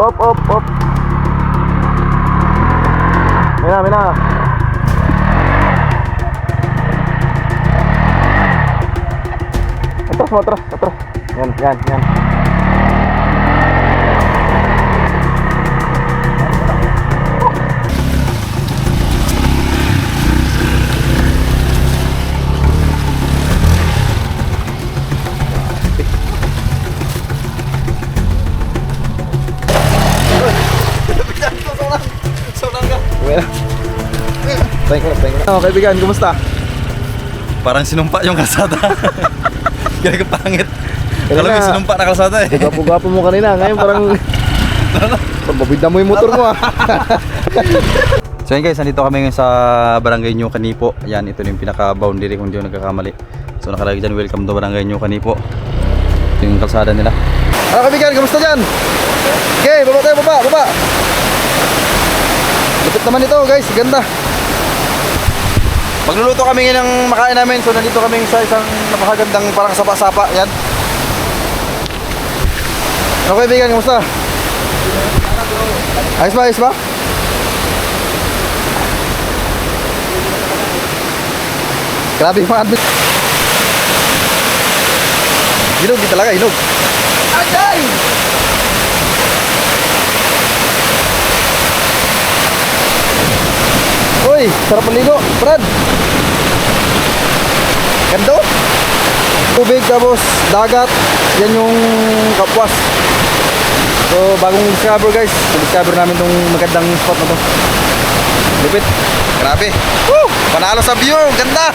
Op, op, op. Mina, mina. Atras mo, atras. Yan, yan, yan. Mina. Thank you, thank you. Oh, kaibigan, kumusta? Parang sinumpa yung kalsada. Kaya kapangit. Kaya Alam mo sinumpa na kalsada eh. Gwapo-gwapo mo kanina, ngayon parang... Pababida mo yung motor mo ah. So yun guys, nandito kami ngayon sa Barangay New Canipo. Yan, ito na yung pinaka-boundary kung di ako nagkakamali. So nakalagay dyan, welcome to Barangay New Canipo. Ito yung kalsada nila. Ano kaibigan, kumusta dyan? Okay, baba tayo, baba, baba. Lupit naman ito guys, ganda. Magluluto kami ngayon ng makain namin. So nandito kami sa isang napakagandang parang sapa-sapa. Yan. Ano kaibigan, kumusta? Ayos ba, ayos ba? Grabe yung mga admin. Hinog din talaga, hinog. Agay! Uy, sarap maligo, Brad. Ganda oh. Tubig tapos dagat, yan yung kapwas. So, bagong discover guys. Discover namin tong magandang spot na to. Lupit. Grabe. Woo! Panalo sa view. Ganda.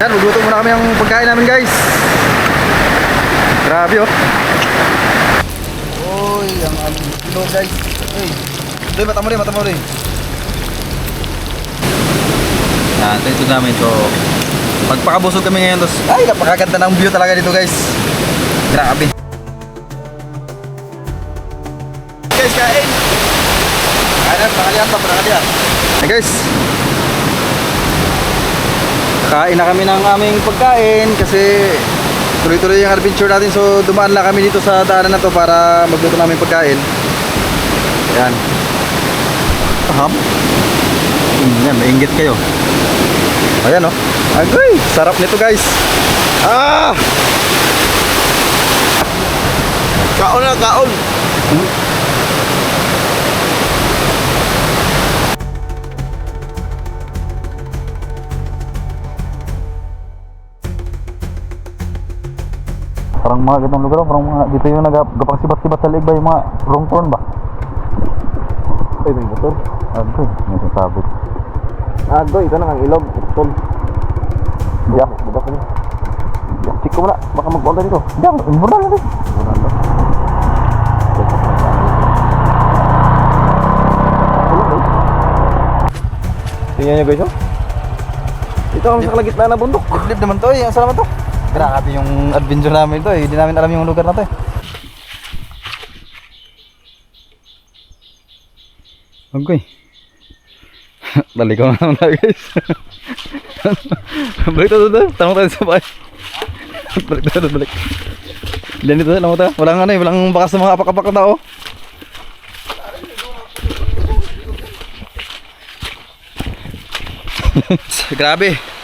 Yan, magluto muna kami ng pagkain namin guys. Grabe oh. Uy, ang aming kilo guys. Uy, Uy, mata mo rin, mata mo rin. Yan, ito namin. So, magpakabusog kami ngayon. Tapos, Ay, napakaganda ng view talaga dito guys. grabe. Guys, kain. Kain na, pakalian pa, pakalian. Hey guys. Kain na kami ng aming pagkain kasi tuloy-tuloy yung adventure natin. So dumaan lang kami dito sa daanan na to para magluto namin pagkain. Yan. Taham. Hmm, yan, maingit kayo. Ayan oh. Agoy, sarap nito guys. Ah! Kaon na, kaon. Parang mga ganitong lugar, parang mga dito yung nagapagsibat-sibat sa leeg ba yung mga wrong turn ba? Ay, may motor. Agoy, may sasabit. Agoy, ito na ang ilog. Tol. Yak, bubak ko. Yak, check ko muna. Baka mag-order dito. Diyan, mura lang din. Tingnan nyo guys, oh. Ito kami sa kalagitnaan ng bundok. Liblib naman to eh, ang sarap to. Grabe yung adventure namin to eh, hindi namin alam yung lugar na to eh. Okay. Dali ko na na guys. balik tayo doon, tanong tayo sa bahay. balik tayo doon, balik. Diyan dito, tanong tayo. Walang ano eh, walang bakas sa mga apak-apak na tao. Grabe.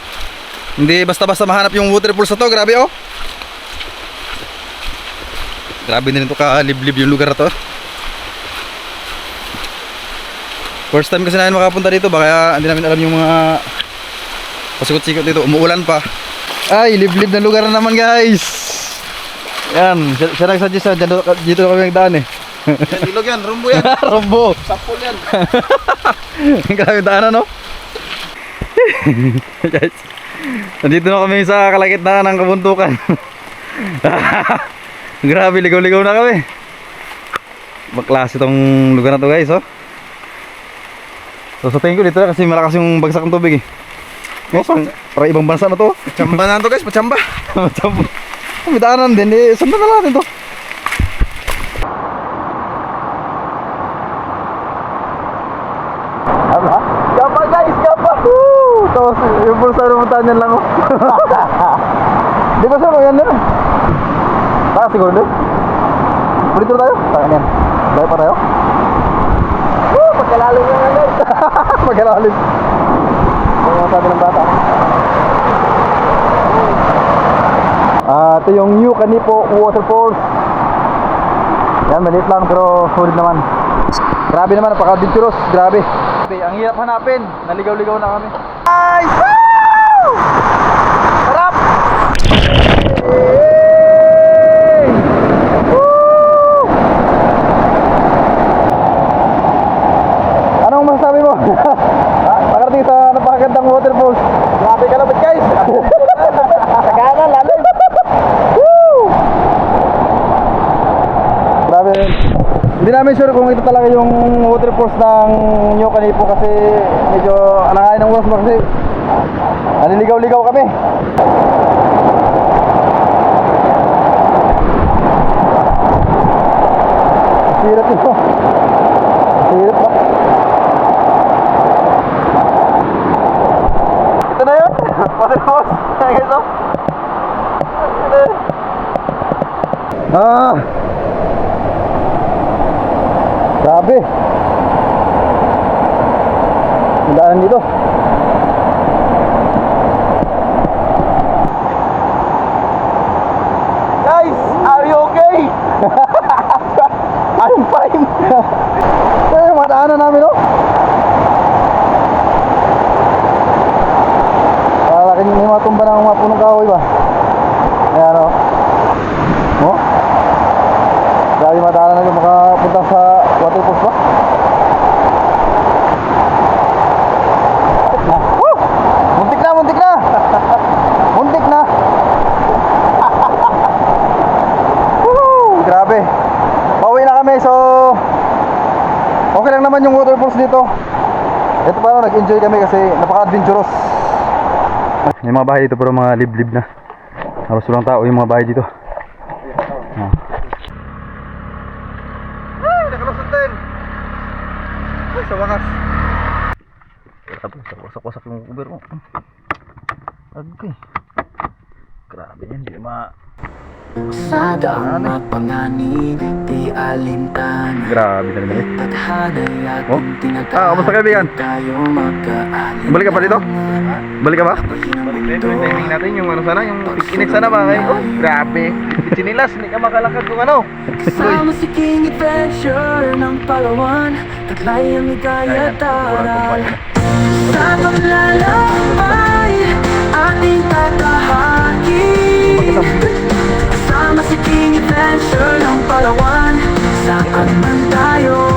Hindi basta-basta mahanap yung waterfalls na to. Grabe oh. Grabe na rin to ka-liblib yung lugar na to. First time kasi namin makapunta dito, baka hindi namin alam yung mga pasikot-sikot dito. Umuulan pa. Ay, liblib na lugar na naman guys. Yan, siya, siya nagsuggest na dito, dito kami nagdaan eh. Ilog yan, rumbo yan. Rombo. Sapol yan. Grabe daan no? guys, nandito na kami sa kalagitnaan ng kabuntukan. Grabe, ligaw-ligaw na kami. Baklase tong lugar na to guys, oh. So sa tingin ko dito na kasi malakas yung bagsak ng tubig eh. Oh, parang, parang ibang bansa na to. Pachamba na to guys, pachamba. Macam may daanan din eh. Sundan na natin to. Aba? Gapa guys, gapa! Tapos yung pulsa rumuntahan yan lang oh. Di ba sir, yan din. Taka siguro din. Ulit tayo? Taka yan. Dahil pa tayo? Woo! Pagkalalim yan yan guys. Pagkalalim. Yung sabi ng bata? Ah, ito yung New Canipo Waterfalls. Yan, maliit lang pero solid naman. Grabe naman, napaka-adventurous. Grabe. Grabe, ang hirap hanapin. Naligaw-ligaw na kami. Nice! Woo! Sarap! Yay! Woo! Anong masasabi mo? Ah, Nakarating sa napakagandang waterfalls. Grabe ka lapit guys. Sakanan, lalim. Woo! Grabe. Hindi namin sure kung ito talaga yung waterfalls ng New Canipo kasi medyo alangayin ng oras kasi naliligaw-ligaw kami. Sirap ito. Sirap ba? Ito na yun. Waterfalls. Guys, oh. Ah. Grabe. Ang daan dito. Guys, are you okay? I'm fine. Mga daanan namin, no? Para may mga tumba ng mga punong kahoy ba? Ayan, no? Oh? Grabe madaanan na yung makapunta sa Na. Woo! Muntik na, muntik na! muntik na! Grabe. Na kami so okay lang naman yung waterfalls dito. Ito pa nag-enjoy kami kasi napaka-adventurous. May mga bahay dito pero mga liblib na. Halos walang tao yung mga bahay dito. Ah. Ay, nakalusot din. Ay, sa wakas. Grabe, wasak-wasak yung Uber mo. Okay. Grabe yan, di ma... Sa daang mapanganib, di alintana Grabe na naman eh. Tadhana'y Oh? ating tinatawag Ah, kamusta kaibigan? Tayo Balik ka pa dito? Balik ka ba? Balik. Yung timing natin, yung ano sana, yung init sana ba kayo? Oh, grabe. Chinilas, hindi ka makalakad kung ano. Kasama si King Adventure ng Palawan Taglay ang ligaya taral Sa paglalakbay, ating tatahan Magsiking adventure ng Palawan. Saan man tayo.